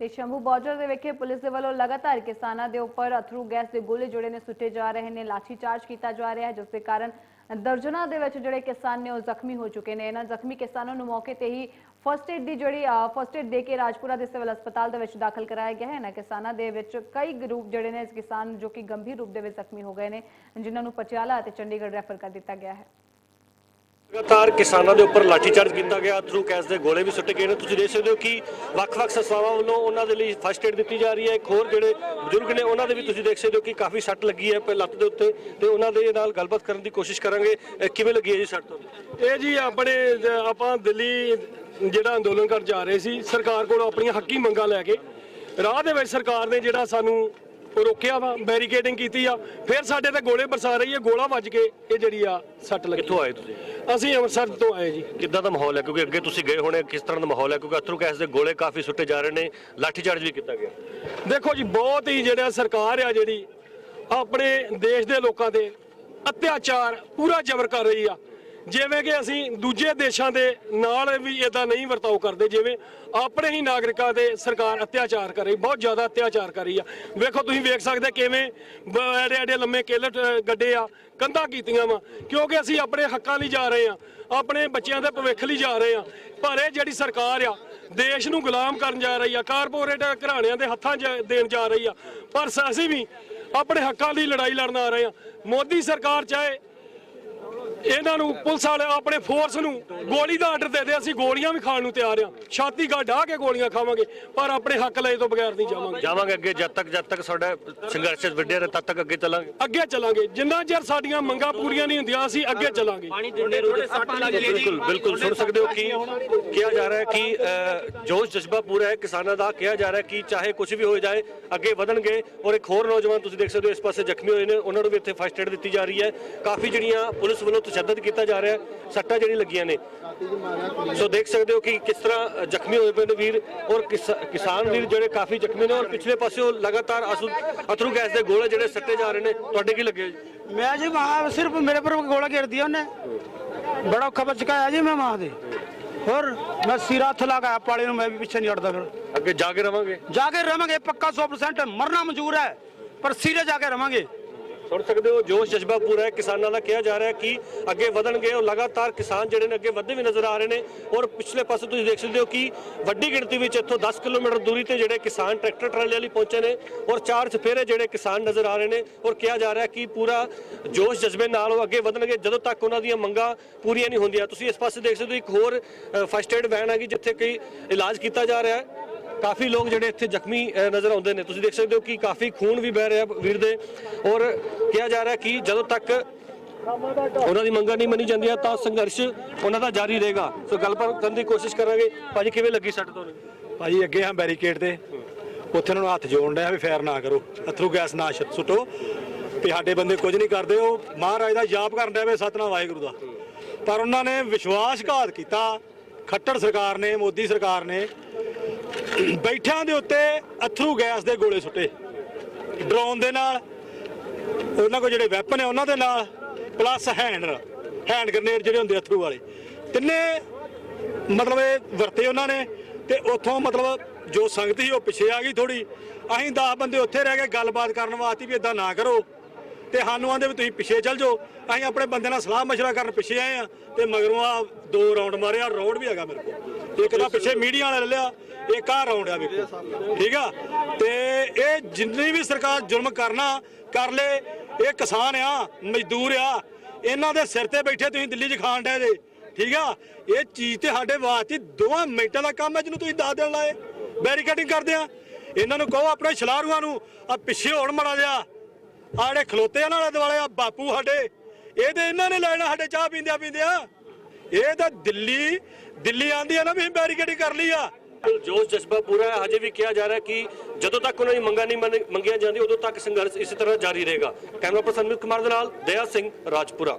ਤੇ ਸ਼ੰਭੂ ਬਾਰਡਰ ਦੇ ਵਿਖੇ ਪੁਲਿਸ ਦੇ ਵੱਲੋਂ ਲਗਾਤਾਰ ਕਿਸਾਨਾਂ ਦੇ ਉੱਪਰ ਅਥਰੂ ਗੈਸ ਦੇ ਗੋਲੇ ਜਿਹੜੇ ਨੇ, ਸੁੱਟੇ ਜਾ ਰਹੇ ਨੇ ਲਾਠੀ ਚਾਰਜ ਕੀਤਾ ਜਾ ਰਿਹਾ ਹੈ, ਜਿਸ ਦੇ ਕਾਰਨ ਦਰਜਨਾਂ ਦੇ ਵਿੱਚ ਜਿਹੜੇ ਕਿਸਾਨ ਨੇ ਉਹ ਜ਼ਖਮੀ ਹੋ ਚੁੱਕੇ ਨੇ। ਇਹਨਾਂ ਜ਼ਖਮੀ ਕਿਸਾਨਾਂ ਨੂੰ ਮੌਕੇ ਤੇ ਹੀ ਫਰਸਟ ਏਡ ਦੀ ਜਿਹੜੀ ਫਰਸਟ ਏਡ ਦੇ ਕੇ ਰਾਜਪੁਰਾ ਦੇ ਸਿਵਲ ਹਸਪਤਾਲ ਦੇ ਵਿੱਚ ਦਾਖਲ ਕਰਾਇਆ ਗਿਆ ਹੈ। ਇਹਨਾਂ ਕਿਸਾਨਾਂ ਦੇ ਵਿੱਚ ਕਈ ਗਰੁੱਪ ਜਿਹੜੇ ਨੇ ਇਸ ਕਿਸਾਨ ਜੋ ਕਿ ਗੰਭੀਰ ਰੂਪ ਦੇ ਵਿੱਚ ਜ਼ਖਮੀ ਹੋ ਗਏ ਨੇ, ਜਿਨ੍ਹਾਂ ਨੂੰ ਪਟਿਆਲਾ ਅਤੇ ਚੰਡੀਗੜ੍ਹ ਰੈਫਰ ਕਰ ਦਿੱਤਾ ਗਿਆ ਹੈ। ਲਗਾਤਾਰ ਕਿਸਾਨਾਂ ਦੇ ਉੱਪਰ ਲਾਠੀਚਾਰਜ ਕੀਤਾ ਗਿਆ ਥਰੂ ਕੈਸ ਦੇ ਗੋਲੇ ਵੀ ਸੁੱਟੇ ਗਏ ਨੇ। ਤੁਸੀਂ ਦੇਖ ਸਕਦੇ ਹੋ ਕਿ ਵੱਖ-ਵੱਖ ਸੰਸਥਾਵਾਂ ਵੱਲੋਂ ਉਹਨਾਂ ਦੇ ਲਈ ਫਸਟ ਏਡ ਦਿੱਤੀ ਜਾ ਰਹੀ ਹੈ। ਇੱਕ ਹੋਰ ਜਿਹੜੇ ਬਜ਼ੁਰਗ ਨੇ, ਉਹਨਾਂ ਦੇ ਵੀ ਤੁਸੀਂ ਦੇਖ ਸਕਦੇ ਹੋ ਕਿ ਕਾਫੀ ਸੱਟ ਲੱਗੀ ਹੈ ਪ- ਲੱਤ ਦੇ ਉੱਤੇ। ਤੇ ਉਹਨਾਂ ਦੇ ਨਾਲ ਗੱਲਬਾਤ ਕਰਨ ਦੀ ਕੋਸ਼ਿਸ਼ ਕਰਾਂਗੇ। ਕਿਵੇਂ ਲੱਗੀ ਹੈ ਜੀ ਸੱਟ ਤੁਹਾਨੂੰ? ਇਹ ਜੀ ਆਪਣੇ ਆਪਾਂ ਦਿੱਲੀ ਜਿਹੜਾ ਅੰਦੋਲਨ ਕਰ ਜਾ ਰਹੇ ਸੀ, ਸਰਕਾਰ ਕੋਲੋਂ ਆਪਣੀਆਂ ਹੱਕੀ ਮੰਗਾਂ ਲੈ ਕੇ। ਰਾਹ ਦੇ ਵਿੱਚ ਸਰਕਾਰ ਨੇ ਜਿਹੜਾ ਸਾਨੂੰ ਰੋਕਿਆ ਵਾ ਬੈਰੀਕੇਡਿੰਗ ਕੀਤੀ ਆ। ਫਿਰ ਸਾਡੇ ਤੇ ਗੋਲੇ ਬਰਸਾ ਰਹੀ ਹੈ ਗੋਲਾ ਵੱਜ ਕੇ ਇਹ ਜਿਹੜੀ ਆ ਸੱਟ ਲੱਗੀ। ਕਿੱਥੋਂ ਆਏ ਤੁਸੀਂ? ਅਸੀਂ ਅੰਮ੍ਰਿਤਸਰ ਤੋਂ ਆਏ ਜੀ। ਕਿੱਦਾਂ ਦਾ ਮਾਹੌਲ ਹੈ? ਕਿਉਂਕਿ ਅੱਗੇ ਤੁਸੀਂ ਗਏ ਹੋਣੇ ਕਿਸ ਤਰ੍ਹਾਂ ਦਾ ਮਾਹੌਲ ਹੈ? ਕਿਉਂਕਿ ਅਥਰੂ ਕੈਸ ਦੇ ਗੋਲੇ ਕਾਫੀ ਸੁੱਟੇ ਜਾ ਰਹੇ ਨੇ ਲਾਠੀਚਾਰਜ ਵੀ ਕੀਤਾ ਗਿਆ। ਦੇਖੋ ਜੀ ਬਹੁਤ ਹੀ ਜਿਹੜਾ ਸਰਕਾਰ ਆ ਜਿਹੜੀ ਆਪਣੇ ਦੇਸ਼ ਦੇ ਲੋਕਾਂ ਤੇ ਅਤਿਆਚਾਰ ਪੂਰਾ ਜ਼ਬਰ ਕਰ ਰਹੀ ਆ। ਜਿਵੇਂ ਕਿ ਅਸੀਂ ਦੂਜੇ ਦੇਸ਼ਾਂ ਦੇ ਨਾਲ ਵੀ ਇਦਾਂ ਨਹੀਂ ਵਰਤਾਓ ਕਰਦੇ, ਜਿਵੇਂ ਆਪਣੇ ਹੀ ਨਾਗਰਿਕਾਂ ਦੇ ਸਰਕਾਰ ਅਤਿਆਚਾਰ ਕਰ ਰਹੀ ਬਹੁਤ ਜ਼ਿਆਦਾ ਅਤਿਆਚਾਰ ਕਰ ਰਹੀ ਆ। ਵੇਖੋ, ਤੁਸੀਂ ਵੇਖ ਸਕਦੇ ਕਿਵੇਂ ਬ- ਐਡੇ ਐਡੇ ਲੰਮੇ ਕੇਲਟ ਗੱਡੇ ਆ, ਕੰਧਾਂ ਕੀਤੀਆਂ ਵਾ, ਕਿਉਂਕਿ ਅਸੀਂ ਆਪਣੇ ਹੱਕਾਂ ਲਈ ਜਾ ਰਹੇ ਆ, ਆਪਣੇ ਬੱਚਿਆਂ ਦੇ ਭਵਿੱਖ ਲਈ ਜਾ ਰਹੇ ਆ, ਪਰ ਇਹ ਜਿਹੜੀ ਸਰਕਾਰ ਆ, ਦੇਸ਼ ਨੂੰ ਗੁਲਾਮ ਕਰਨ ਜਾ ਰਹੀ ਆ, ਕਾਰਪੋਰੇਟ ਘਰਾਣਿਆਂ ਦੇ ਹੱਥਾਂ 'ਚ ਦੇਣ ਜਾ ਰਹੀ ਆ, ਪਰ ਅਸੀਂ ਵੀ ਆਪਣੇ ਹੱਕਾਂ ਲਈ ਲੜਾਈ ਲੜਨ ਆ ਰਹੇ ਆ। ਮੋਦੀ ਸਰਕਾਰ ਚਾਹੇ ਇਹਨਾਂ ਨੂੰ ਪੁਲਿਸ ਵਾਲੇ ਆਪਣੇ ਫੋਰਸ ਨੂੰ ਗੋਲੀ ਦਾ ਆਰਡਰ ਦੇ ਦੇ ਅਸੀਂ ਗੋਲੀਆਂ ਵੀ ਖਾਣ ਨੂੰ ਤਿਆਰ ਆ। ਛਾਤੀ ਗਾ ਢਾ ਕੇ ਗੋਲੀਆਂ ਖਾਵਾਂਗੇ ਪਰ ਆਪਣੇ ਹੱਕ ਲਏ ਤੋਂ ਬਗੈਰ ਨਹੀਂ ਜਾਵਾਂਗੇ। ਜਾਵਾਂਗੇ ਅੱਗੇ ਜਦ ਤੱਕ ਜਦ ਤੱਕ ਸਾਡਾ ਸੰਘਰਸ਼ ਵਿੱਢਿਆ ਰਹੇ ਤਦ ਤੱਕ ਅੱਗੇ ਚੱਲਾਂਗੇ। ਅੱਗੇ ਚੱਲਾਂਗੇ। ਜਿੰਨਾ ਚਿਰ ਸਾਡੀਆਂ ਮੰਗਾਂ ਪੂਰੀਆਂ ਨਹੀਂ ਹੁੰਦੀਆਂ ਅਸੀਂ ਅੱਗੇ ਚੱਲਾਂਗੇ। ਬਿਲਕੁਲ ਬਿਲਕੁਲ। ਸੁਣ ਸਕਦੇ ਹੋ ਕਿ ਕਿਹਾ ਜਾ ਰਿਹਾ ਹੈ ਕਿ ਜੋਸ਼ ਜਜ਼ਬਾ ਪੂਰਾ ਹੈ ਕਿਸਾਨਾਂ ਦਾ। ਕਿਹਾ ਜਾ ਰਿਹਾ ਹੈ ਕਿ ਚਾਹੇ ਕੁਝ ਵੀ ਹੋ ਜਾਏ ਅੱਗੇ ਵਧਣਗੇ। ਔਰ ਇੱਕ ਹੋਰ ਨੌਜਵਾਨ ਤੁਸੀਂ ਦੇਖ ਸਕਦੇ ਹੋ ਇਸ ਪਾਸੇ ਜ਼ਖਮੀ ਹੋਏ ਨੇ। ਉਹਨਾਂ ਨੂੰ ਵੀ ਇੱਥੇ ਫਸਟ ਏਡ ਦਿੱਤੀ ਜਾ ਰਹੀ ਹੈ। ਕਾਫੀ ਜਿਹੜੀਆਂ ਪੁਲਿਸ ਵੱਲੋਂ ਤਸ਼ੱਦਦ ਕੀਤਾ ਜਾ ਰਿਹਾ ਸੱਟਾਂ ਜਿਹੜੀ ਲੱਗੀਆਂ ਨੇ। ਸੋ ਦੇਖ ਸਕਦੇ ਹੋ ਕਿ ਕਿਸ ਤਰ੍ਹਾਂ ਜ਼ਖਮੀ ਹੋਏ ਪਏ ਨੇ ਵੀਰ ਔਰ ਕਿਸਾਨ ਵੀਰ ਜਿਹੜੇ ਕਾਫੀ ਜ਼ਖਮੀ ਨੇ ਔਰ ਪਿਛਲੇ ਪਾਸਿਓਂ ਲਗਾਤਾਰ ਅਥਰੂ ਗੈਸ ਦੇ ਗੋਲੇ ਜਿਹੜੇ ਸੱਟੇ ਜਾ ਰਹੇ ਨੇ। ਤੁਹਾਡੇ ਕੀ ਲੱਗੇ ਮੈਂ ਜੀ ਮਹਾ ਸਿਰਫ ਮੇਰੇ ਪਰ ਗੋਲਾ ਘੇਰ ਦਿਆ ਉਹਨੇ। ਬੜਾ ਔਖਾ ਬਚ ਗਿਆ ਜੀ ਮੈਂ ਮਹਾ ਦੇ। ਹੋਰ ਮੈਂ ਸਿਰ ਹੱਥ ਲਗਾਇਆ ਪਾਲੇ ਨੂੰ ਮੈਂ ਵੀ ਪਿੱਛੇ ਨਹੀਂ ਹਟਦਾ ਫਿਰ। ਅੱਗੇ ਜਾ ਕੇ ਰਵਾਂਗੇ? ਜਾ ਕੇ ਰਵਾਂਗੇ ਪੱਕਾ 100% ਮਰਨਾ ਮਨਜ਼ੂਰ ਹੈ ਪਰ ਸਿਰੇ ਜਾ ਕੇ ਰਵਾਂਗੇ। ਸੁਣ ਸਕਦੇ ਹੋ, ਜੋਸ਼ ਜਜ਼ਬਾ ਪੂਰਾ ਹੈ। ਕਿਸਾਨਾਂ ਦਾ ਕਿਹਾ ਜਾ ਰਿਹਾ ਕਿ ਅੱਗੇ ਵਧਣਗੇ ਔਰ ਲਗਾਤਾਰ ਕਿਸਾਨ ਜਿਹੜੇ ਨੇ ਅੱਗੇ ਵਧਦੇ ਵੀ ਨਜ਼ਰ ਆ ਰਹੇ ਨੇ। ਔਰ ਪਿਛਲੇ ਪਾਸੇ ਤੁਸੀਂ ਦੇਖ ਸਕਦੇ ਹੋ ਕਿ ਵੱਡੀ ਗਿਣਤੀ ਵਿੱਚ ਇੱਥੋਂ 10 ਕਿਲੋਮੀਟਰ ਦੂਰੀ ਤੇ ਜਿਹੜੇ ਕਿਸਾਨ ਟਰੈਕਟਰ ਟਰਾਲੇ ਲਈ ਪਹੁੰਚੇ ਨੇ ਔਰ ਚਾਰ ਚਫੇਰੇ ਜਿਹੜੇ ਕਿਸਾਨ ਨਜ਼ਰ ਆ ਰਹੇ ਨੇ ਔਰ ਕਿਹਾ ਜਾ ਰਿਹਾ ਕਿ ਪੂਰਾ ਜੋਸ਼ ਜਜ਼ਬੇ ਨਾਲ ਉਹ ਅੱਗੇ ਵਧਣਗੇ ਜਦੋਂ ਤੱਕ ਉਹਨਾਂ ਦੀਆਂ ਮੰਗਾਂ ਪੂਰੀਆਂ ਨਹੀਂ ਹੁੰਦੀਆਂ। ਤੁਸੀਂ ਇਸ ਪਾਸੇ ਦੇਖ ਸਕਦੇ ਹੋ, ਇੱਕ ਹੋਰ ਫਸਟ ਏਡ ਵੈਨ ਹੈਗੀ ਜਿੱਥੇ ਕਿ ਇਲਾਜ ਕੀਤਾ ਜਾ ਰਿਹਾ ਹੈ। ਕਾਫੀ ਲੋਕ ਜਿਹੜੇ ਇੱਥੇ ਜ਼ਖਮੀ ਨਜ਼ਰ ਆਉਂਦੇ ਨੇ। ਤੁਸੀਂ ਦੇਖ ਸਕਦੇ ਹੋ ਕਿ ਕਾਫੀ ਖੂਨ ਵੀ ਬਹਿ ਰਿਹਾ ਵੀਰ ਦੇ। ਔਰ ਕਿਹਾ ਜਾ ਰਿਹਾ ਕਿ ਜਦੋਂ ਤੱਕ ਉਹਨਾਂ ਦੀ ਮੰਗਾਂ ਨਹੀਂ ਮੰਨੀ ਜਾਂਦੀਆਂ, ਤਾਂ ਸੰਘਰਸ਼ ਉਹਨਾਂ ਦਾ ਜਾਰੀ ਰਹੇਗਾ। ਸੋ ਗੱਲਬਾਤ ਕਰਨ ਦੀ ਕੋਸ਼ਿਸ਼ ਕਰਾਂਗੇ। ਭਾਜੀ, ਕਿਵੇਂ ਲੱਗੀ ਸੱਟ ਤੁਹਾਨੂੰ? ਭਾਜੀ, ਅੱਗੇ ਹਾਂ ਬੈਰੀਕੇਡ ਤੇ। ਉੱਥੇ ਉਹਨਾਂ ਨੂੰ ਹੱਥ ਜੋੜਨ ਰਿਹਾ ਵੀ ਫਾਇਰ ਨਾ ਕਰੋ। ਅਥਰੂ ਗੈਸ ਨਾ ਸੁੱਟੋ। ਵੀ ਸਾਡੇ ਬੰਦੇ ਕੁਝ ਨਹੀਂ ਕਰਦੇ। ਉਹ ਮਹਾਰਾਜ ਦਾ ਜਾਪ ਕਰਨ ਡਿਆ ਵੇ ਸਤਨਾਮ ਵਾਹਿਗੁਰੂ ਦਾ। ਪਰ ਉਹਨਾਂ ਨੇ ਵਿਸ਼ਵਾਸਘਾਤ ਕੀਤਾ। ਖੱਟੜ ਸਰਕਾਰ ਨੇ, ਮੋਦੀ ਸਰਕਾਰ ਨੇ ਬੈਠਿਆਂ ਦੇ ਉੱਤੇ ਅਥਰੂ ਗੈਸ ਦੇ ਗੋਲੇ ਸੁੱਟੇ। ਡਰੋਨ ਦੇ ਨਾਲ, ਉਹਨਾਂ ਕੋਲ ਜਿਹੜੇ ਵੈਪਨ ਹੈ ਉਹਨਾਂ ਦੇ ਨਾਲ ਪਲੱਸ ਹੈਂਡ ਹੈਂਡ ਗ੍ਰਨੇਡ ਜਿਹੜੇ ਹੁੰਦੇ ਅਥਰੂ ਵਾਲੇ। ਤਿੰਨੇ ਮਤਲਬ ਇਹ ਵਰਤੇ ਉਹਨਾਂ ਨੇ ਤੇ ਉੱਥੋਂ ਮਤਲਬ ਜੋ ਸੰਗਤ ਸੀ ਉਹ ਪਿੱਛੇ ਆ ਗਈ ਥੋੜੀ ਅਸੀਂ 10 ਬੰਦੇ ਉੱਥੇ ਰਹਿ ਗਏ, ਗੱਲਬਾਤ ਕਰਨ ਵਾਸਤੇ ਵੀ ਇਦਾਂ ਨਾ ਕਰੋ। ਤੇ ਸਾਨੂੰ ਆਂਦੇ ਵੀ ਤੁਸੀਂ ਪਿੱਛੇ ਚੱਲ ਜਾਓ। ਅਸੀਂ ਆਪਣੇ ਬੰਦੇ ਨਾਲ ਸਲਾਹ ਮਸ਼ਵਰਾ ਕਰਨ ਪਿੱਛੇ ਆਏ ਆ ਤੇ ਮਗਰੋਂ ਆ ਦੋ ਰਾਉਂਡ ਮਾਰਿਆ ਰਾਉਂਡ ਵੀ ਹੈਗਾ ਮੇਰੇ ਕੋਲ। ਇੱਕ ਤਾਂ ਪਿੱਛੇ ਮੀਡੀਆ ਵਾਲੇ ਲੈ ਲਿਆ ਇੱਕ ਆ ਰਾਉਂਡ ਆ ਵੇਖੋ। ਠੀਕ ਆ? ਤੇ ਇਹ ਜਿੰਨੀ ਵੀ ਸਰਕਾਰ ਜ਼ੁਲਮ ਕਰਨਾ, ਕਰ ਲੇ, ਇਹ ਕਿਸਾਨ ਆ, ਮਜ਼ਦੂਰ ਆ, ਇਹਨਾਂ ਦੇ ਸਿਰ ਤੇ ਬੈਠੇ ਤੁਸੀਂ ਦਿੱਲੀ 'ਚ ਖਾਣ ਡਏ ਜੇ। ਠੀਕ ਆ? ਇਹ ਚੀਜ਼ ਤੇ ਸਾਡੇ ਵਾਸਤੇ ਦੋਵਾਂ ਮਿੰਟਾਂ ਦਾ ਕੰਮ ਹੈ ਜਿਹਨੂੰ ਤੁਸੀਂ ਦੱਸ ਦੇਣ ਲਾਏ। ਬੈਰੀਕੇਡਿੰਗ ਕਰਦੇ ਆ। ਇਹਨਾਂ ਨੂੰ ਕਹੋ ਆਪਣੇ ਛਲਾਰੂਆਂ ਨੂੰ, ਆ ਪਿੱਛੇ ਹੋਣ ਮੜਾ ਜਾ ਆ ਖਲੋਤੇ ਆ ਨਾਲੇ ਦੁਆਲੇ, ਆ ਬਾਪੂ ਸਾਡੇ। ਇਹ ਤੇ ਇਹਨਾਂ ਨੇ ਲੈਣਾ ਸਾਡੇ, ਚਾਹ ਪੀਂਦਿਆਂ ਪੀਂਦਿਆਂ। ਇਹ ਤਾਂ ਦਿੱਲੀ ਦਿੱਲੀ ਆਂਦੀ ਆ ਨਾ ਵੀ ਬੈਰੀਕੇਡਿੰਗ ਕਰ ਲਈ ਆ। ਜੋਸ਼ ਜਜ਼ਬਾ ਪੂਰਾ ਹੈ। ਹਜੇ ਵੀ ਕਿਹਾ ਜਾ ਰਿਹਾ ਕਿ ਜਦੋਂ ਤੱਕ ਉਹਨਾਂ ਦੀ ਮੰਗਾਂ ਨਹੀਂ ਮੰਗੀਆਂ ਜਾਂਦੀਆਂ, ਉਦੋਂ ਤੱਕ ਸੰਘਰਸ਼ ਇਸੇ ਤਰ੍ਹਾਂ ਜਾਰੀ ਰਹੇਗਾ। ਕੈਮਰਾ ਪਰਸਨ ਅਮਿਤ ਕੁਮਾਰ ਦੇ ਨਾਲ ਦਇਆ ਸਿੰਘ, ਰਾਜਪੁਰਾ।